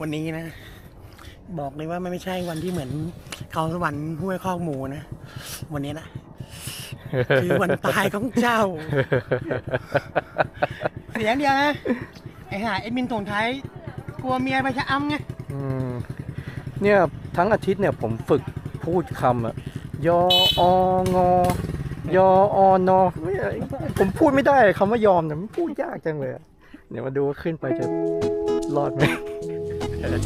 วันนี้นะ บอกเลยว่ามันไม่ใช่วันที่เหมือนเขาสวรรค์ห้วยคอกหมูนะ วันนี้นะคือวันตายของเจ้า เสียงเดียวนะ ไอหาเอ็ดมินส่งท้าย กลัวเมียไปชะอำไงเนี่ยทั้งอาทิตย์เนี่ยผมฝึกพูดคำอะยอองอยออนอผมพูดไม่ได้คำว่ายอมเนี่ยมันพูดยากจังเลย เดี๋ยวมาดูว่าขึ้นไปจะรอดไหม Evet.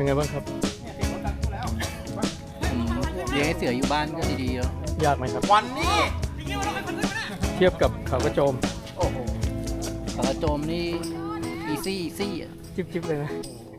เป็นไงบ้างครับ เลี้ยงให้เสืออยู่บ้านก็ดีๆแล้วยากไหมครับ วันนี้เทียบกับเขากระโจมสารโจมนี่อีซี่อีซี่อะจิบจิบเลยนะโ